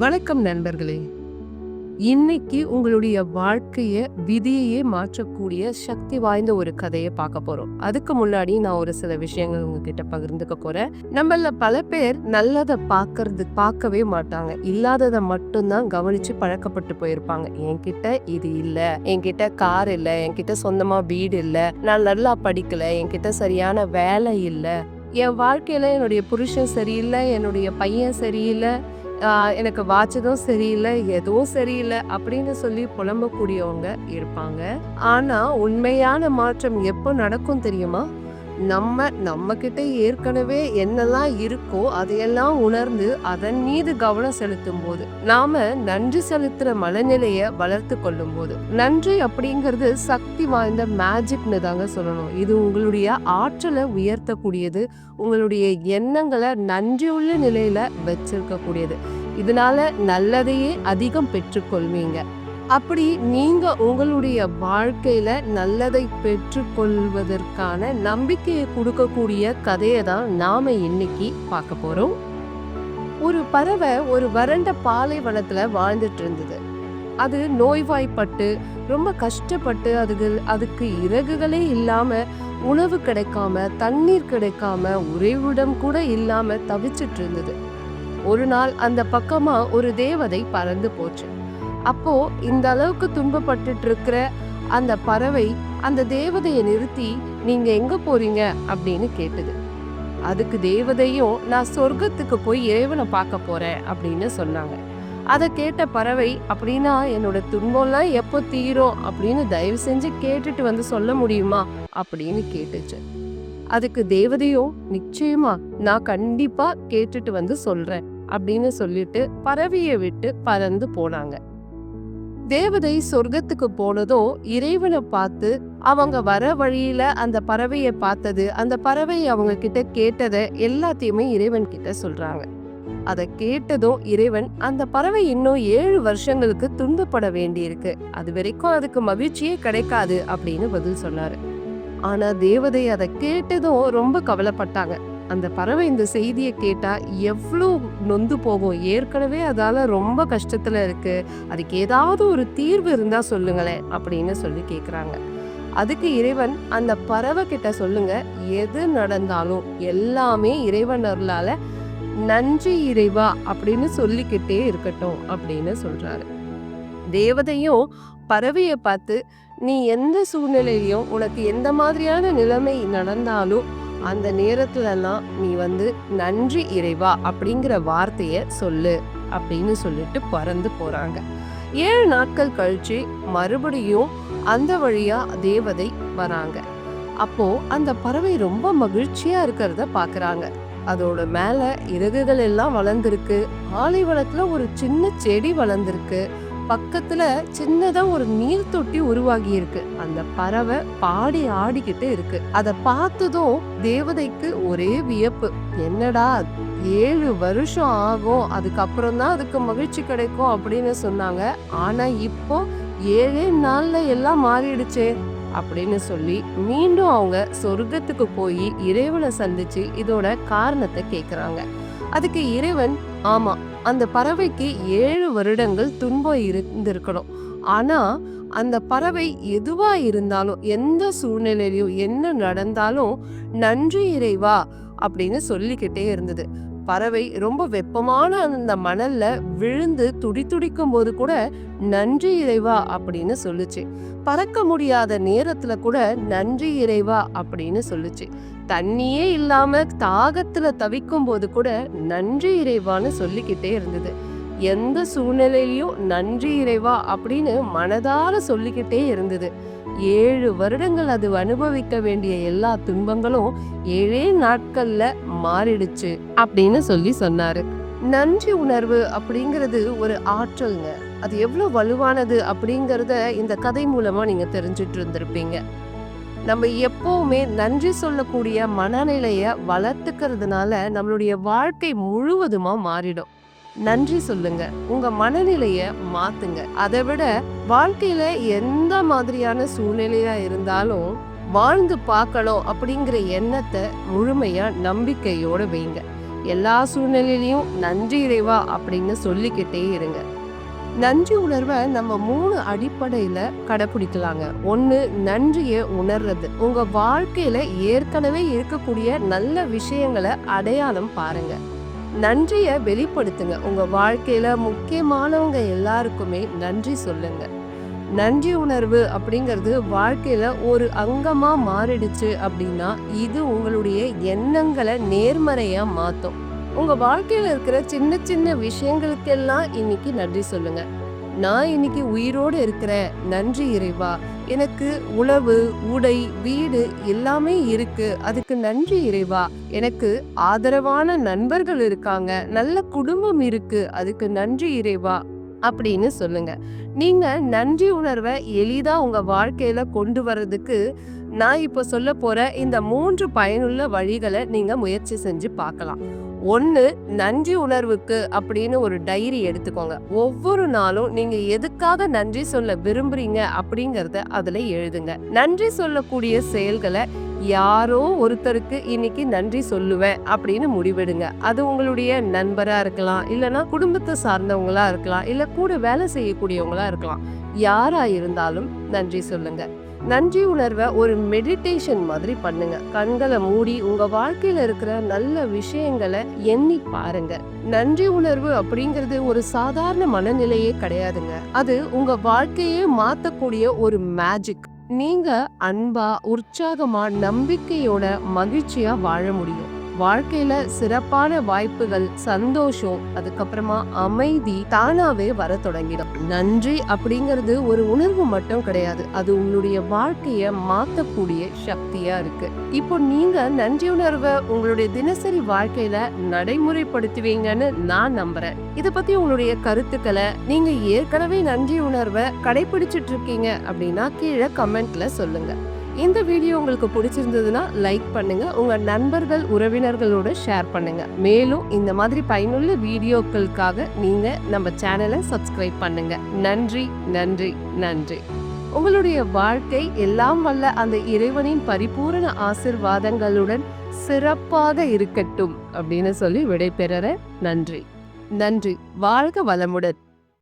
வணக்கம் நண்பர்களே. இன்னைக்கு உங்களுடைய வாழ்க்கைய விதியையே மாற்றக்கூடிய சக்தி வாய்ந்த ஒரு கதையை பார்க்க போறோம். அதுக்கு முன்னாடி நான் ஒரு சில விஷயங்கள் உங்ககிட்ட பகிர்ந்துக்க போறேன். நம்மள பல பேர் நல்லதை பார்க்கறது பார்க்கவே மாட்டாங்க. இல்லாததை மட்டும்தான் கவனிச்சு பழக்கப்பட்டு போயிருப்பாங்க. என்கிட்ட இது இல்ல என்கிட்ட கார் இல்ல என்கிட்ட சொந்தமா வீடு இல்ல நான் நல்லா படிக்கல என்கிட்ட சரியான வேலை இல்ல. என் வாழ்க்கையில என்னுடைய புருஷன் சரியில்லை என்னுடைய பையன் சரியில்லை எனக்கு வாட்சதும் சரியில்லை எதுவும் சரியில்லை அப்படின்னு சொல்லி புலம்பக்கூடியவங்க இருப்பாங்க. ஆனா உண்மையான மாற்றம் எப்போ நடக்கும் தெரியுமா? நம்ம நம்மக்கிட்ட ஏற்கனவே என்னெல்லாம் இருக்கோ அதையெல்லாம் உணர்ந்து அதன் மீது கவனம் செலுத்தும் போது நாம நன்றி செலுத்துற மனநிலையை வளர்த்து கொள்ளும் போது நன்றி அப்படிங்கிறது சக்தி வாய்ந்த மேஜிக்னு தாங்க சொல்லணும். இது உங்களுடைய ஆற்றலை உயர்த்தக்கூடியது உங்களுடைய எண்ணங்களை நன்றியுள்ள நிலையில வச்சிருக்கக்கூடியது. இதனால நல்லதையே அதிகம் பெற்றுக்கொள்வீங்க. அப்படி நீங்க உங்களுடைய வாழ்க்கையில நல்லதை பெற்றுக்கொள்வதற்கான நம்பிக்கையை கொடுக்கக்கூடிய கதையை தான் நாம இன்னைக்கு பார்க்க போறோம். ஒரு பறவை ஒரு வறண்ட பாலைவனத்துல வாழ்ந்துட்டு இருந்தது. அது நோய்வாய்ப்பட்டு ரொம்ப கஷ்டப்பட்டு அதுக்கு அதுக்கு இறகுகளே இல்லாம உணவு கிடைக்காம தண்ணீர் கிடைக்காம உறைவிடம் கூட இல்லாம தவிச்சிட்டு இருந்தது. ஒரு நாள் அந்த பக்கமா ஒரு தேவதை பறந்து போச்சு. அப்போ இந்த அளவுக்கு துன்பப்பட்டுட்டு இருக்கிற அந்த பறவை அந்த தேவதையை நிறுத்தி நீங்க எங்க போறீங்க அப்படின்னு கேட்டது. அதுக்கு தேவதையும் நான் சொர்க்கத்துக்கு போய் இறைவனை பார்க்க போறேன் அப்படின்னு சொன்னாங்க. அதை கேட்ட பறவை அப்படின்னா என்னோட துன்பம்லாம் எப்போ தீரும்? அப்படின்னு தயவு செஞ்சு கேட்டுட்டு வந்து சொல்ல முடியுமா? அப்படின்னு கேட்டுச்சு. அதுக்கு தேவதையும் நிச்சயமா நான் கண்டிப்பா கேட்டுட்டு வந்து சொல்றேன் அப்படின்னு சொல்லிட்டு பறவையை விட்டு பறந்து போனாங்க. தேவதை சொர்க்கத்துக்கு போனதும் இறைவனை பார்த்து அவங்க வர வழியில அந்த பறவையை பார்த்தது அந்த பறவை அவங்க கிட்ட கேட்டதை எல்லாத்தையுமே இறைவன் கிட்ட சொல்றாங்க. அதை கேட்டதும் இறைவன் அந்த பறவை இன்னும் ஏழு வருஷங்களுக்கு துன்பப்பட வேண்டியிருக்கு. அது வரைக்கும் அதுக்கு மகிழ்ச்சியே கிடைக்காது அப்படின்னு பதில் சொன்னாரு. ஆனா தேவதை அதை கேட்டதும் ரொம்ப கவலைப்பட்டாங்க. அந்த பறவை இந்த செய்தியை கேட்டால் எவ்வளோ நொந்து போகும். ஏற்கனவே அதால் ரொம்ப கஷ்டத்தில் இருக்குது அதுக்கு ஏதாவது ஒரு தீர்வு இருந்தால் சொல்லுங்களேன் அப்படின்னு சொல்லி கேட்குறாங்க அதுக்கு இறைவன் அந்த பறவை கிட்ட சொல்லுங்க. எது நடந்தாலும் எல்லாமே இறைவன் அருளால் நன்றி இறைவா அப்படின்னு சொல்லிக்கிட்டே இருக்கட்டும் அப்படின்னு சொல்கிறாரு தேவதையும் பறவையை பார்த்து நீ எந்த சூழ்நிலையிலையும் உனக்கு எந்த மாதிரியான நிலைமை நடந்தாலும் அந்த நேரத்துலலாம் நீ வந்து நன்றி இறைவா அப்படிங்கிற வார்த்தைய சொல்லு அப்படின்னு சொல்லிட்டு பறந்து போறாங்க. ஏழு நாட்கள் கழிச்சு மறுபடியும் அந்த வழியா தேவதை வராங்க. அப்போ அந்த பறவை ரொம்ப மகிழ்ச்சியா இருக்கிறத பாக்குறாங்க. அதோட மேல இறகுகள் எல்லாம் வளர்ந்துருக்கு. ஆலைவனத்துல ஒரு சின்ன செடி வளர்ந்துருக்கு. பக்கத்துல சின்னதா ஒரு நீர் தொட்டி உருவாகி இருக்கு. அந்த பறவை பாடி ஆடிக்கிட்டு இருக்கு. அத பார்த்ததும் தேவதைக்கு ஒரே வியப்பு. என்னடா ஏழு வருஷம் ஆகும் அதுக்கப்புறம் தான் அதுக்கு மகிழ்ச்சி கிடைக்கும் அப்படின்னு சொன்னாங்க. ஆனா இப்போ ஏழே நாள்ல எல்லாம் மாறிடுச்சே அப்படின்னு சொல்லி மீண்டும் அவங்க சொர்க்கத்துக்கு போய் இறைவனை சந்திச்சு இதோட காரணத்தை கேக்குறாங்க. அதுக்கு இறைவன் ஆமா அந்த பறவைக்கு ஏழு வருடங்கள் துன்பம் இருந்திருக்கணும். ஆனா அந்த பறவை எதுவா இருந்தாலும் எந்த சூழ்நிலையிலையும் என்ன நடந்தாலும் நன்றி இறைவா அப்படின்னு சொல்லிக்கிட்டே இருந்தது. பறவை ரொம்ப வெப்பமான அந்த மணல்ல விழுந்து துடி துடிக்கும் போது கூட நன்றி இறைவா அப்படின்னு சொல்லுச்சு. பறக்க முடியாத நேரத்துல கூட நன்றி இறைவா அப்படின்னு சொல்லுச்சு. தண்ணியே இல்லாம தாகத்துல தவிக்கும் போது கூட நன்றி இறைவான்னு சொல்லிக்கிட்டே இருந்தது. எந்த சூழ்நிலையிலையும் நன்றி இறைவா அப்படின்னு மனதார சொல்லிக்கிட்டே இருந்தது. ஏழு வருடங்கள் அது அனுபவிக்க வேண்டிய எல்லா துன்பங்களும் ஏழே நாட்கள்ல மாறிடுச்சு அப்படின்னு சொல்லி சொன்னாரு. நன்றி உணர்வு அப்படிங்கிறது ஒரு ஆற்றல்ங்க. அது எவ்வளவு வலுவானது அப்படிங்கறத இந்த கதை மூலமா நீங்க தெரிஞ்சிட்டு இருந்திருப்பீங்க. நம்ம எப்பவுமே நன்றி சொல்லக்கூடிய மனநிலைய வளர்த்துக்கிறதுனால நம்மளுடைய வாழ்க்கை முழுவதுமா மாறிடும். நன்றி சொல்லுங்க. உங்க மனநிலைய மாத்துங்க. அதை விட வாழ்க்கையில எந்த மாதிரியான சூழ்நிலையா இருந்தாலும் வாழ்ந்து பார்க்கணும் அப்படிங்கிற எண்ணத்தை முழுமையா நம்பிக்கையோட வைங்க. எல்லா சூழ்நிலையிலையும் நன்றி இறைவா அப்படின்னு சொல்லிக்கிட்டே இருங்க. நன்றி உணர்வை நம்ம மூணு அடிப்படையில கடைபிடிக்கலாங்க ஒன்று நன்றியை உணர்றது. உங்க வாழ்க்கையில ஏற்கனவே இருக்கக்கூடிய நல்ல விஷயங்களை அடையாளம் பாருங்க. நன்றியை வெளிப்படுத்துங்க. உங்கள் வாழ்க்கையில் முக்கியமானவங்க எல்லாருக்குமே நன்றி சொல்லுங்க. நன்றி உணர்வு அப்படிங்கிறது வாழ்க்கையில் ஒரு அங்கமாக மாறிடுச்சு அப்படின்னா இது உங்களுடைய எண்ணங்களை நேர்மறையாக மாற்றும் உங்கள் வாழ்க்கையில் இருக்கிற சின்ன சின்ன விஷயங்களுக்கெல்லாம் இன்னைக்கு நன்றி சொல்லுங்கள் நான் இன்னைக்கு உயிரோடு இருக்கிறேன். நன்றி இறைவா. எனக்கு உணவு உடை வீடு எல்லாமே இருக்கு. அதுக்கு நன்றி இறைவா. எனக்கு ஆதரவான நண்பர்கள் இருக்காங்க. நல்ல குடும்பம் இருக்கு. அதுக்கு நன்றி இறைவா. அப்படின்னு சொல்லுங்க. நீங்க நன்றி உணர்வை எளிதா உங்க வாழ்க்கையில கொண்டு வர்றதுக்கு நான் இப்போ சொல்ல போற இந்த மூன்று பயனுள்ள வழிகளை நீங்க முயற்சி செஞ்சு பார்க்கலாம். ஒன்று நன்றி உணர்வுக்கு அப்படின்னு ஒரு டைரி எடுத்துக்கோங்க. ஒவ்வொரு நாளும் நீங்க எதுக்காக நன்றி சொல்ல விரும்புறீங்க அப்படிங்கறத அதுல எழுதுங்க. நன்றி சொல்லக்கூடிய செயல்களை யாரோ ஒருத்தருக்கு இன்னைக்கு நன்றி சொல்லுவேன் அப்படின்னு முடிவெடுங்க. அது உங்களுடைய நண்பரா இருக்கலாம் இல்லைன்னா குடும்பத்தை சார்ந்தவங்களா இருக்கலாம் இல்ல கூட வேலை செய்யக்கூடியவங்களா இருக்கலாம். யாரா இருந்தாலும் நன்றி சொல்லுங்க. நன்றி உணர்வை ஒரு மெடிடேஷன் மாதிரி பண்ணுங்க. கண்களை மூடி உங்க வாழ்க்கையில இருக்கிற நல்ல விஷயங்களை எண்ணி பாருங்க. நன்றி உணர்வு அப்படிங்கிறது ஒரு சாதாரண மனநிலையே கிடையாதுங்க. அது உங்க வாழ்க்கையே மாத்தக்கூடிய ஒரு மேஜிக் நீங்க அன்பா உற்சாகமா நம்பிக்கையோட மகிழ்ச்சியா வாழ முடியும். வாழ்க்கையில சிறப்பான வாய்ப்புகள் சந்தோஷம் அதுக்கப்புறமா அமைதி தானாவே வர தொடங்கிடும். நன்றி அப்படிங்கிறது ஒரு உணர்வு மட்டும் கிடையாது. அது உங்களுடைய வாழ்க்கைய மாத்தக்கூடிய சக்தியா இருக்கு. இப்போ நீங்க நன்றி உணர்வை உங்களுடைய தினசரி வாழ்க்கையில நடைமுறைப்படுத்துவீங்கன்னு நான் நம்புறேன். இத பத்தி உங்களுடைய கருத்துக்களை நீங்க ஏற்கனவே நன்றி உணர்வை கடைபிடிச்சிட்டு இருக்கீங்க அப்படின்னா கீழே கமெண்ட்ல சொல்லுங்க. இந்த வீடியோ உங்களுக்கு பிடிச்சிருந்ததுன்னா லைக் பண்ணுங்கள் உங்கள் நண்பர்கள் உறவினர்களோடு ஷேர் பண்ணுங்கள் மேலும் இந்த மாதிரி பயனுள்ள வீடியோக்களுக்காக நீங்கள் நம்ம சேனலை சப்ஸ்கிரைப் பண்ணுங்கள் நன்றி நன்றி நன்றி. உங்களுடைய வாழ்க்கை எல்லாம் வல்ல அந்த இறைவனின் பரிபூரண ஆசிர்வாதங்களுடன் சிறப்பாக இருக்கட்டும் அப்படின்னு சொல்லி விடைபெற நன்றி. நன்றி. வாழ்க வளமுடன்.